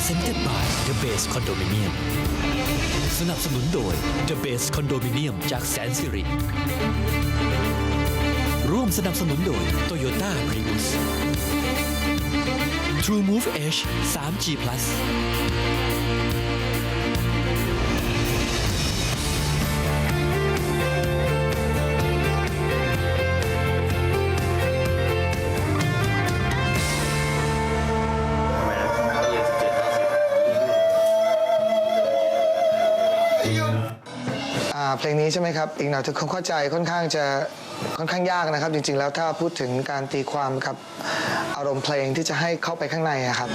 Presented by The Base Condominium สนับสนุนโดย The Base Condominium จากแสนสิริ ร่วมสนับสนุนโดย Toyota Prius True Move Edge 3G Plus เพลงนี้ใช่ไหมครับอีกหน่อยถึงเข้าใจค่อนข้างจะค่อนข้างยากนะครับ จริงๆ แล้วถ้าพูดถึงการตีความกับอารมณ์เพลงที่จะให้เข้าไปข้างในอะครับ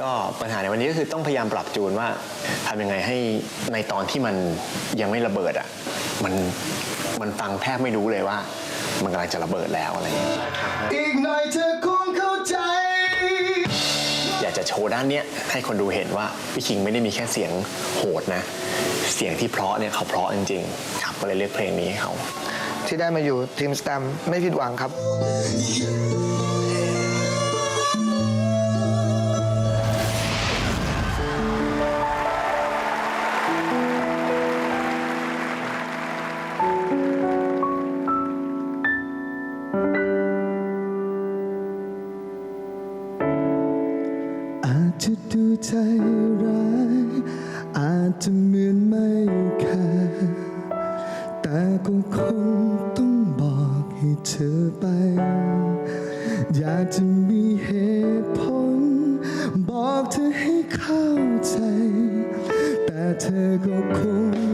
ก็ปัญหาในวันนี้ก็คือต้องพยายามปรับจูนว่าทำยังไงให้ในตอนที่มันยังไม่ระเบิดอะมันมันฟังแทบไม่รู้เลยว่า มันกำลังจะระเบิดแล้วอะไรอย่างเงี้ย ว์ด้านเนี้ยให้คนดูเห็นว่าพี่คิงไม่ได้มีแค่เสียงโหดนะ เสียงที่เพราะเนี่ยเขาเพราะจริงๆครับก็เลยเลือกเพลงนี้ให้เขา ที่ได้มาอยู่ทีมสแตมไม่ผิดหวังครับ จะดูใจร้าย อาจจะเหมือนไม่แคร์แต่ก็คงต้องบอกให้เธอไป อยากจะมีเหตุผล บอกเธอให้เข้าใจ แต่เธอก็คง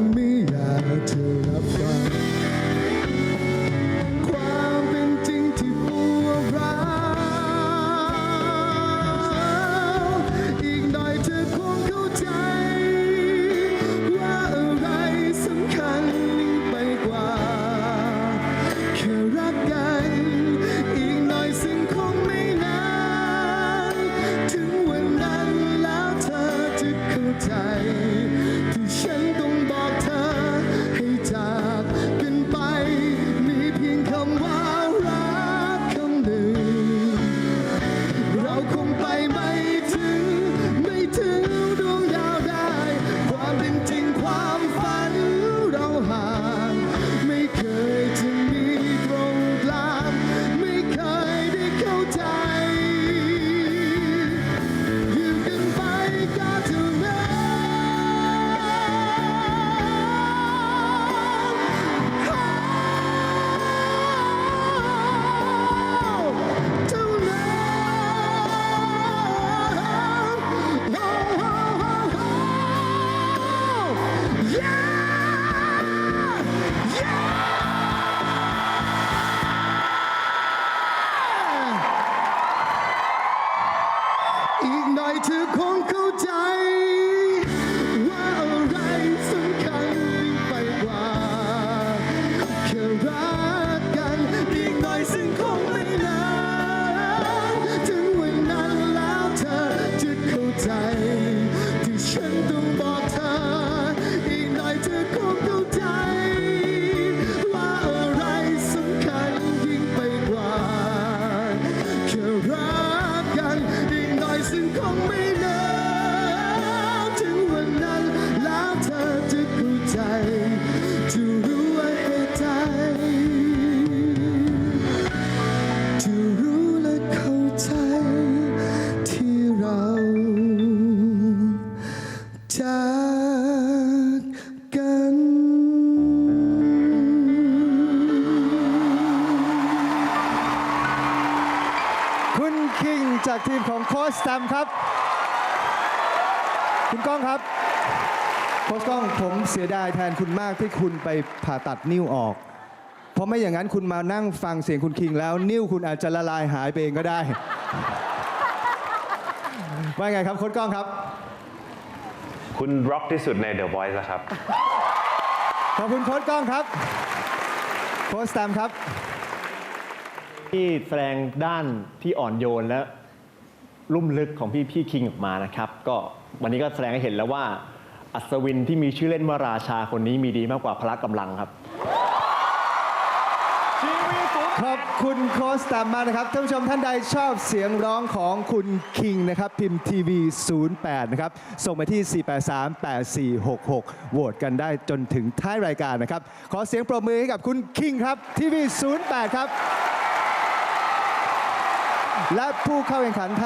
จากทีมของโค้ชแตมครับ คุณก้องครับ โค้ชก้องผมเสียดายแทนคุณมากที่คุณไปผ่าตัดนิ้วออก เพราะไม่อย่างนั้นคุณมานั่งฟังเสียงคุณคิงแล้ว นิ้วคุณอาจจะละลายหายไปเองก็ได้ ว่าไงครับโค้ชก้องครับ คุณร็อกที่สุดใน The Voice แล้วครับ ขอบคุณโค้ชก้องครับ โค้ชแตมครับ ที่แสดงด้านที่อ่อนโยนและ ลุ่มลึกของพี่พี่คิงออกมานะครับ ก็วันนี้ก็แสดงให้เห็นแล้วว่า อัศวินที่มีชื่อเล่นว่าราชาคนนี้มีดีมากกว่าพละกำลังครับครับคุณโค้ชตามมานะครับท่านผู้ชมท่านใดชอบเสียงร้องของคุณคิงนะครับ พิมพ์ทีวี08 นะครับ ส่งมาที่ 4838466 โหวตกันได้จนถึงท้ายรายการนะครับ ขอเสียงปรบมือให้กับคุณคิงครับทีวี08 ครับ และผู้เข้าแข่งขันท่าน